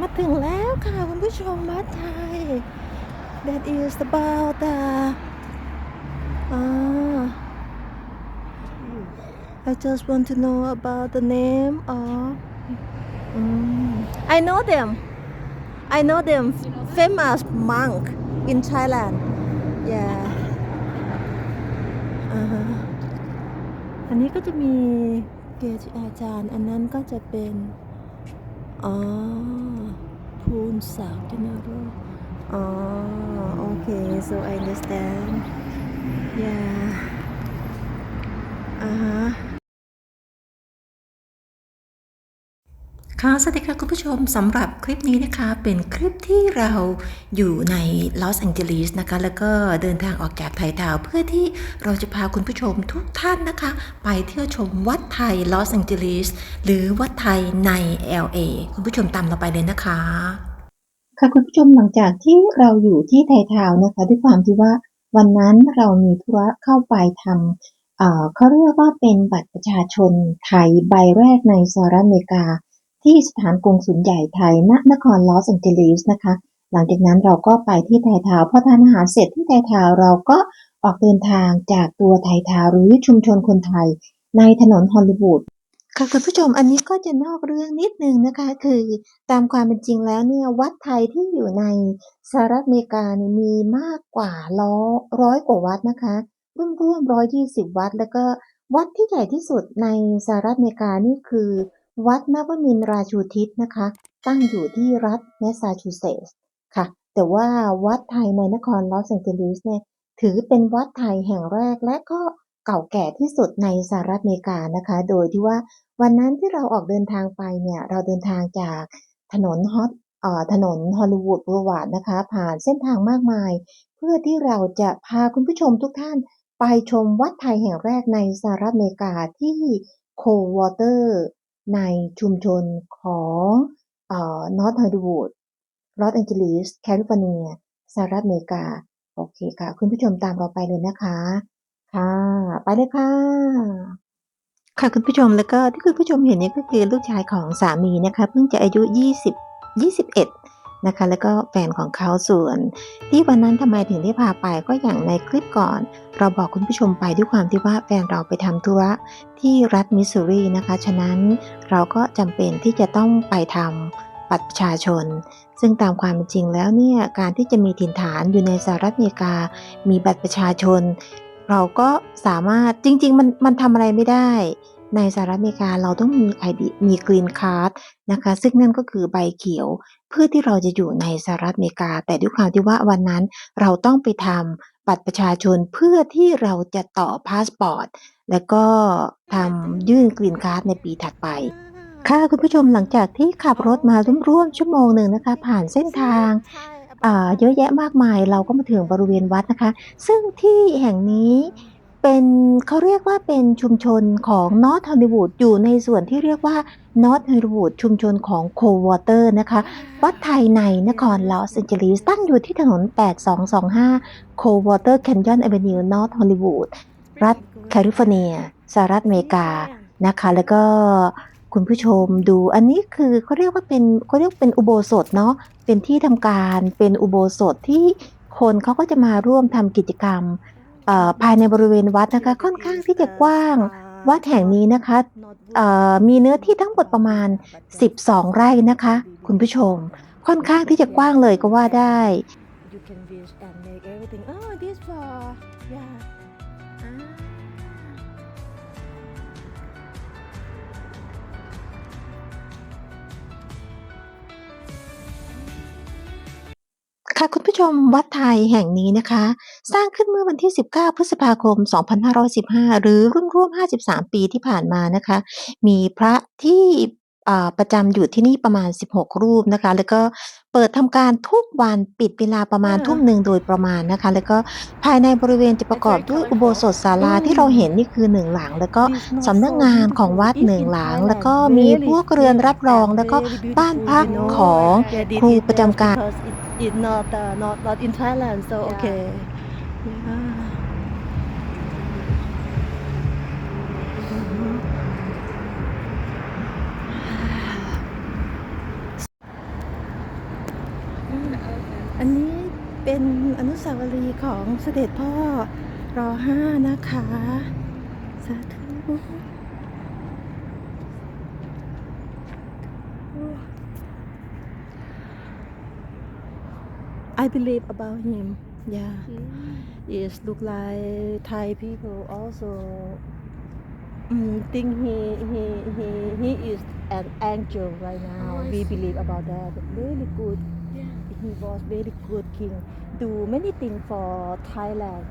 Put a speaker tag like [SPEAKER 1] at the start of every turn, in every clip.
[SPEAKER 1] มาถึงแล้วค่ะคุณผู้ชมวัดไทย that is about the uh, I just want to know about the name of mm, I know them I know them famous monk in Thailand yeah อันนี้ก็จะมีเกจิอาจารย์ อันนั้นก็จะเป็น อ๋อ ภูนศักดิ์นะรูอ๋อโอเค so I understand yeah อ่ ค่ะสวัสดีค่ะคุณผู้ชมสำหรับคลิปนี้นะคะ เป็นคลิปที่เราอยู่ในลอสแองเจลิสนะคะ แล้วก็เดินทางออกจากไทยทาวเพื่อที่เราจะพาคุณผู้ชมทุกท่านนะคะ ไปเที่ยวชมวัดไทยลอสแองเจลิสหรือวัดไทยใน LA คุณผู้ชมตามเราไปเลยนะคะ
[SPEAKER 2] ค่ะคุณผู้ชมหลังจากที่เราอยู่ที่ไทยทาวนะคะ ด้วยความที่ว่าวันนั้นเรามีธุระเข้าไปทำเขาเรียกว่าเป็นบัตรประชาชนไทยใบแรกในสหรัฐอเมริกา ที่สถานกงสุลใหญ่ไทยณนครลอสแองเจลิสนะคะ หลังจากนั้นเราก็ไปที่ไททาวพอทานอาหารเสร็จที่ไททาวเราก็ออกเดินทางจากตัวไททาวหรือชุมชนคนไทย ในถนนฮอลลีวูดค่ะคุณผู้ชมอันนี้ก็จะนอกเรื่องนิดนึงนะคะ คือตามความเป็นจริงแล้วเนี่ยวัดไทยที่อยู่ในสหรัฐอเมริกาเนี่ยมีมากกว่าร้อยร้อยกว่าวัดนะคะร่วมร่วมร้อยยี่สิบวัด แล้วก็วัดที่ใหญ่ที่สุดในสหรัฐอเมริกานี่คือ วัดนวมินราชูทิศนะคะ ตั้งอยู่ที่รัฐแมสซาชูเซตส์ค่ะ แต่ว่าวัดไทยในนครลอสแองเจลิสเนี่ยถือเป็นวัดไทยแห่งแรกและก็เก่าแก่ที่สุดในสหรัฐอเมริกานะคะ โดยที่ว่าวันนั้นที่เราออกเดินทางไปเนี่ยเราเดินทางจากถนนฮอตถนนฮอลลีวูดบูรวาร์ดนะคะ ผ่านเส้นทางมากมาย เพื่อที่เราจะพาคุณผู้ชมทุกท่านไปชมวัดไทยแห่งแรกในสหรัฐอเมริกาที่โควอเตอร์ ในชุมชนของนอร์ทฮอลลีวูดลอสแอนเจลิสแคลิฟอร์เนียสหรัฐอเมริกา โอเคค่ะ คุณผู้ชมตามเราไปเลยนะคะ ค่ะ ไปเลยค่ะ ค่ะคุณผู้ชมแล้วก็ที่คุณผู้ชมเห็นนี่ก็คือลูกชายของสามีนะคะ เพิ่งจะอายุ 20 21 นะคะ แล้วก็แฟนของเขาส่วน ที่วันนั้นทำไมถึงได้พาไปก็อย่างในคลิปก่อน เราบอกคุณผู้ชมไปด้วยความที่ว่าแฟนเราไปทำธุระที่รัฐมิสซูรีนะคะ ฉะนั้นเราก็จำเป็นที่จะต้องไปทำบัตรประชาชน ซึ่งตามความเป็นจริงแล้วเนี่ยการที่จะมีถิ่นฐานอยู่ในสหรัฐอเมริกา มีบัตรประชาชน เราก็สามารถจริง ๆ มันมันทำอะไรไม่ได้ ในสหรัฐอเมริกาเราต้องมี ID มีกรีนคาร์ดนะคะ ซึ่งนั่นก็คือใบเขียว เพื่อที่เราจะอยู่ในสหรัฐอเมริกา แต่ด้วยความที่ว่าวันนั้นเราต้องไปทำบัตรประชาชนเพื่อที่เราจะต่อพาสปอร์ตแล้วก็ทำยื่นกรีนคาร์ดในปีถัดไปค่ะคุณผู้ชมหลังจากที่ขับรถมาร่วมๆชั่วโมงหนึ่งนะคะ ผ่านเส้นทางอ่าเยอะแยะมากมายเราก็มาถึงบริเวณวัดนะคะ ซึ่งที่แห่งนี้ เป็นเขาเรียกว่าเป็นชุมชนของนอ t ฮอลลีวูดอยู่ในส่วนที่เรียกว่านอ t ฮอลลีวูดชุมชนของโควอเตอร์นะคะ วัดไทยในนครลอสแองเจลิสตั้งอยู่ที่ถนน 8225โควอเตอร์แคนยอนแอเวนิวนอ t ฮอลลีวูดรัฐแคลิฟอร์เนียสหรัฐอเมริกานะคะ แล้วก็คุณผู้ชมดูอันนี้คือเขาเรียกว่าเป็นเขาเรียกเป็นอุโบสถเนาะเป็นที่ทำการเป็นอุโบสถที่คนเขาก็จะมาร่วมทำกิจกรรมเอ่อ ภายในบริเวณวัดนะคะค่อนข้างที่จะกว้าง วัดแห่งนี้นะคะมีเนื้อที่ทั้งหมดประมาณ 12 ไร่นะคะ คุณผู้ชม ค่อนข้างที่จะกว้างเลยก็ว่าได้
[SPEAKER 1] you can wish and make everything oh this for yeah
[SPEAKER 2] ค่ะคุณผู้ชมวัดไทยแห่งนี้นะคะ สร้างขึ้นเมื่อวันที่ 19 พฤษภาคม 2515 หรือร่วมๆ53 ปีที่ผ่านมานะคะ มีพระที่อ่าประจำอยู่ที่นี่ประมาณ 16 รูปนะคะ แล้วก็เปิดทำการทุกวันปิดเวลาประมาณ
[SPEAKER 1] อ่า
[SPEAKER 2] ทุ่มหนึ่งโดยประมาณนะคะ แล้วก็ภายในบริเวณจะประกอบด้วยอุโบสถศาลาที่เราเห็นนี่คือหนึ่งหลัง แล้วก็
[SPEAKER 1] It's not
[SPEAKER 2] สำนัก
[SPEAKER 1] so
[SPEAKER 2] งานของ
[SPEAKER 1] beautiful.
[SPEAKER 2] วัด
[SPEAKER 1] This
[SPEAKER 2] หนึ่ง
[SPEAKER 1] in
[SPEAKER 2] หลัง
[SPEAKER 1] Thailand
[SPEAKER 2] แล้วก็มี
[SPEAKER 1] very
[SPEAKER 2] พวกเรือนรับรอง
[SPEAKER 1] and
[SPEAKER 2] แล้วก็
[SPEAKER 1] very
[SPEAKER 2] บ้าน
[SPEAKER 1] beautiful,
[SPEAKER 2] พัก
[SPEAKER 1] you know.
[SPEAKER 2] ของ
[SPEAKER 1] They did
[SPEAKER 2] ครู
[SPEAKER 1] it
[SPEAKER 2] ประจำการ
[SPEAKER 1] because it it not uh, not not in Thailand so okay yeah. คอันนี้เป็นอนุสาวรีย์ของเสด็จพ่อรอห้านะคะ สาธุ I believe about him. Yeah, hmm. it look like Thai people also mm, think he he he he is an angel right now.
[SPEAKER 3] Oh,
[SPEAKER 1] we
[SPEAKER 3] see.
[SPEAKER 1] believe about that. Very good.
[SPEAKER 3] Yeah.
[SPEAKER 1] He was very good king. Do many things for Thailand.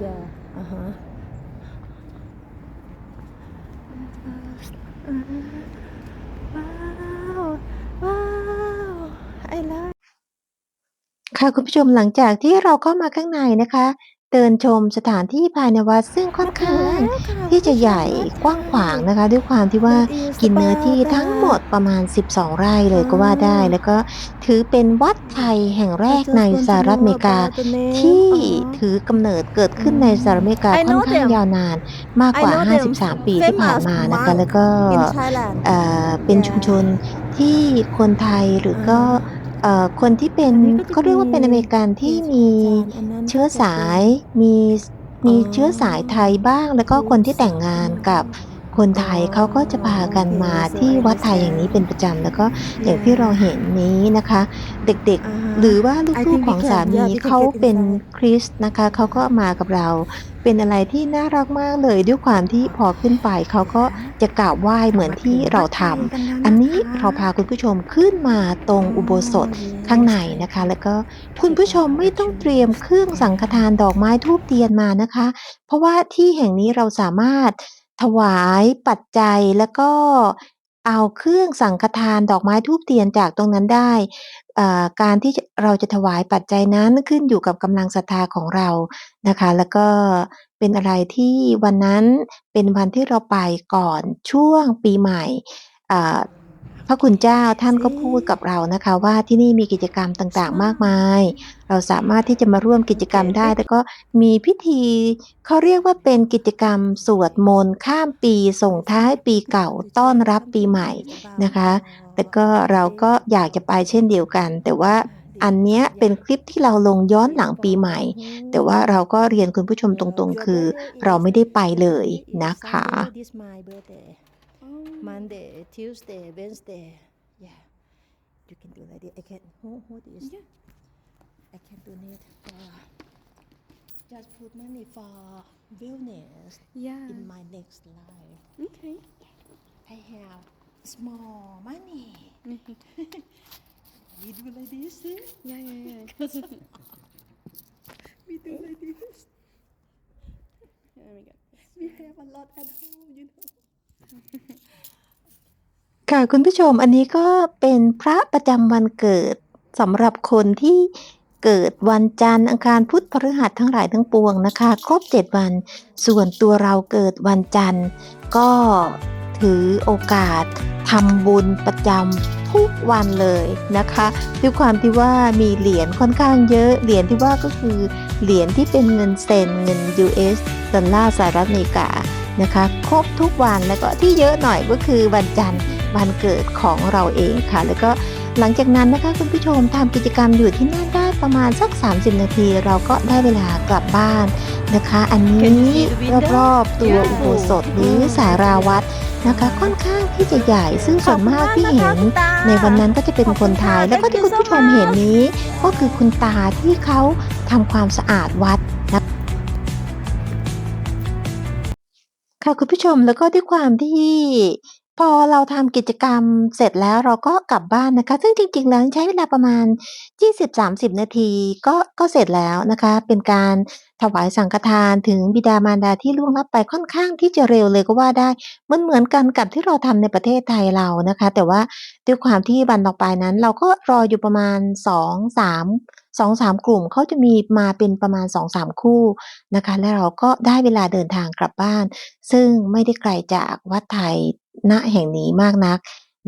[SPEAKER 1] Yeah. Uh-huh. Uh huh. Wow. Wow. I love
[SPEAKER 2] ค่ะคุณผู้ชมหลังจากที่เราเข้ามาข้างในนะคะ เดินชมสถานที่ภายในวัดซึ่งค่อนข้างที่จะใหญ่กว้างขวางนะคะ ด้วยความที่ว่ากินเนื้อที่ทั้งหมดประมาณ 12 ไร่เลยก็ว่าได้ แล้วก็ถือเป็นวัดไทยแห่งแรกในสหรัฐอเมริกา ที่ถือกำเนิดเกิดขึ้นในสหรัฐอเมริกา
[SPEAKER 1] I
[SPEAKER 2] ค่อน
[SPEAKER 1] know
[SPEAKER 2] ข้าง
[SPEAKER 1] them.
[SPEAKER 2] ยาวนานมากกว่า
[SPEAKER 1] I know them.
[SPEAKER 2] 53 ปีที่ผ่านมานะคะ
[SPEAKER 1] Famous
[SPEAKER 2] แล้วก็
[SPEAKER 1] in Thailand
[SPEAKER 2] เอ่อเป็นชุมชนที่คนไทยหรือก็ เอ่อคนที่เป็น
[SPEAKER 1] อันนี้ก็จะ
[SPEAKER 2] เขาเรียกว่าเป็นอเมริกันที่มีเชื้อสายมีมี
[SPEAKER 1] อ๋อ
[SPEAKER 2] เชื้อสายไทยบ้าง แล้วก็คนที่แต่งงานกับคนไทย
[SPEAKER 1] อ๋อ
[SPEAKER 2] เขาก็จะพากันมา
[SPEAKER 1] โอเค
[SPEAKER 2] ที่วัดไทยอย่างนี้เป็นประจำแล้วก็อย่างที่เราเห็นนี้นะคะ เด็กๆ
[SPEAKER 1] อ่าฮะ
[SPEAKER 2] หรือว่า
[SPEAKER 1] I
[SPEAKER 2] ลูก
[SPEAKER 1] think
[SPEAKER 2] ๆของ
[SPEAKER 1] we can-
[SPEAKER 2] สามี
[SPEAKER 1] yeah, we can
[SPEAKER 2] เขา
[SPEAKER 1] get
[SPEAKER 2] เป็น
[SPEAKER 1] inside
[SPEAKER 2] คริสต์นะคะเขาก็มากับเรา เป็นอะไรที่น่ารักมากเลยด้วยความที่พอขึ้นไปเขาก็จะกราบไหว้เหมือนที่เราทำอันนี้ เราพาคุณผู้ชมขึ้นมาตรงอุโบสถข้างในนะคะ แล้วก็คุณผู้ชมไม่ต้องเตรียมเครื่องสังฆทานดอกไม้ทูบเทียนมานะคะ เพราะว่าที่แห่งนี้เราสามารถถวายปัจจัยแล้วก็เอาเครื่องสังฆทานดอกไม้ทูบเทียนจากตรงนั้นได้เอ่อการที่จะเราจะถวายปัจจัยนั้นขึ้นอยู่กับกำลังศรัทธาของเรานะคะ แล้วก็เป็นอะไรที่วันนั้นเป็นวันที่เราไปก่อนช่วงปีใหม่อ่า พระคุณเจ้าท่านก็พูดกับเรานะคะ ว่าที่นี่มีกิจกรรมต่างๆ มากมาย เราสามารถที่จะมาร่วมกิจกรรมได้ แล้วก็มีพิธีเขาเรียกว่าเป็นกิจกรรมสวดมนต์ข้ามปีส่งท้ายปีเก่าต้อนรับปีใหม่นะคะแล้วก็เราก็อยากจะไปเช่นเดียวกัน แต่ว่าอันเนี้ยเป็นคลิปที่เราลงย้อนหลังปีใหม่ แต่ว่าเราก็เรียนคุณผู้ชมตรงๆ คือ เราไม่ได้ไปเลยนะคะ
[SPEAKER 1] This my birthday Monday Tuesday Wednesday yeah you can do like this I can hold hold this I can donate for just put money for wellness
[SPEAKER 3] Yeah.
[SPEAKER 1] in my next life
[SPEAKER 3] Okay.
[SPEAKER 1] I have small money we do like this see?
[SPEAKER 3] Yeah, yeah, yeah.
[SPEAKER 1] we do like this
[SPEAKER 3] there we go.
[SPEAKER 1] we have a lot at home you know
[SPEAKER 2] ค่ะคุณผู้ชมอันนี้ก็เป็นพระประจำวันเกิดสำหรับคนที่เกิดวันจันทร์อังคารพุธพฤหัสทั้งหลายทั้งปวงนะคะ ครบ 7 วัน ส่วนตัวเราเกิดวันจันทร์ ก็ถือโอกาสทำบุญประจำทุกวันเลยนะคะด้วยความที่ว่ามีเหรียญค่อนข้างเยอะ เหรียญที่ว่าก็คือเหรียญที่เป็นเงินเซนเงิน US ดอลลาร์สหรัฐอเมริกา นะคะ ครบทุกวันแล้วก็ที่เยอะหน่อยก็คือวันจันทร์วันเกิดของเราเองค่ะ แล้วก็หลังจากนั้นนะคะคุณผู้ชมทำกิจกรรมอยู่ที่นั่นได้ประมาณสัก 30 นาที เราก็ได้เวลากลับบ้านนะคะ อันนี้รอบๆตัวอุโบสถหรือสาราวัดนะคะค่อนข้างที่จะใหญ่ ซึ่งส่วนมากที่เห็นในวันนั้นก็จะเป็นคนไทย แล้วก็ที่คุณผู้ชมเห็นนี้ ก็คือคุณตาที่เขาทำความสะอาดวัด ค่ะคุณผู้ชม แล้วก็ด้วยความที่ พอเราทำกิจกรรมเสร็จแล้วเราก็กลับบ้านนะคะ ซึ่งจริง ๆ แล้วใช้เวลาประมาณ 20-30 นาทีก็ก็เสร็จแล้วนะคะ เป็นการถวายสังฆทานถึงบิดามารดาที่ล่วงลับไปค่อนข้างที่จะเร็วเลยก็ว่าได้มันเหมือนกันกับที่เราทำในประเทศไทยเรานะคะ แต่ว่าด้วยความที่วันต่อไปนั้น เราก็รออยู่ประมาณ2-3 2-3 กลุ่มเขาจะมีมาเป็นประมาณ 2-3 คู่นะคะ และเราก็ได้เวลาเดินทางกลับบ้าน ซึ่งไม่ได้ไกลจากวัดไทย ณแห่งนี้มากนัก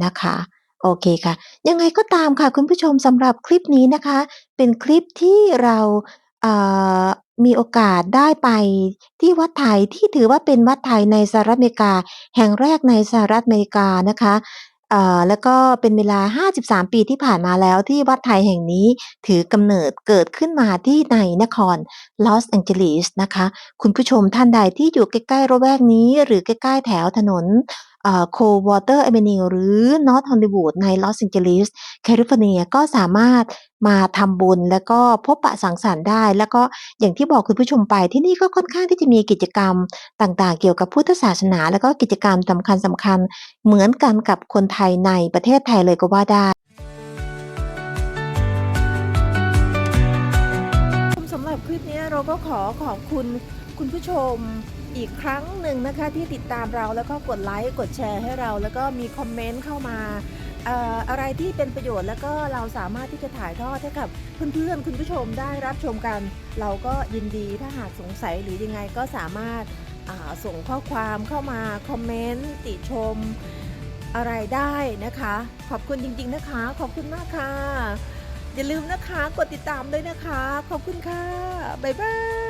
[SPEAKER 2] นะคะโอเคค่ะ ยังไงก็ตามค่ะคุณผู้ชมสำหรับคลิปนี้นะคะ เป็นคลิปที่เราเมีโอกาสได้ไปที่วัดไทยที่ถือว่าเป็นวัดไทยในสหรัฐอเมริกา แห่งแรกในสหรัฐอเมริกานะคะ
[SPEAKER 1] แล้วก็เป็นเวลา 53 ปีที่ผ่านมาแล้วที่วัดไทยแห่งนี้ถือกำเนิดเกิดขึ้นมาที่ในนครลอสแองเจลิสนะคะ คุณผู้ชมท่านใดที่อยู่ใกล้ๆระแวกนี้ หรือใกล้ๆแถวถนน โควอเตอร์ a อ e นิวหรือนอร์ทฮอลลีวูดในลอสแองเจลิสแคลิฟอร์เนียก็สามารถมาทำบุญแล้วก็พบปะสังสรรค์ได้ แล้วก็อย่างที่บอกคุณผู้ชมไปที่นี่ก็ค่อนข้างที่จะมีกิจกรรมต่างๆ เกี่ยวกับพุทธศาสนา แล้วก็กิจกรรมสำคัญสำคัญๆเหมือนกันกับคนไทยในประเทศไทยเลยก็ว่าได้สำหรับคลิปนี้เราก็ขอขอบคุณคุณผู้ชม อีกครั้งหนึ่งนะคะที่ติดตามเราแล้วก็กดไลค์กดแชร์ให้เรา แล้วก็มีคอมเมนต์เข้ามาอะไรที่เป็นประโยชน์แล้วก็เราสามารถที่จะถ่ายทอดให้กับเพื่อนๆคุณผู้ชมได้รับชมกัน เราก็ยินดีถ้าหากสงสัยหรือยังไงก็สามารถส่งข้อความเข้ามาคอมเมนต์ติชมอะไรได้นะคะ ขอบคุณจริงๆนะคะ ขอบคุณมากค่ะ อย่าลืมนะคะกดติดตามด้วยนะคะ ขอบคุณค่ะ บ๊ายบาย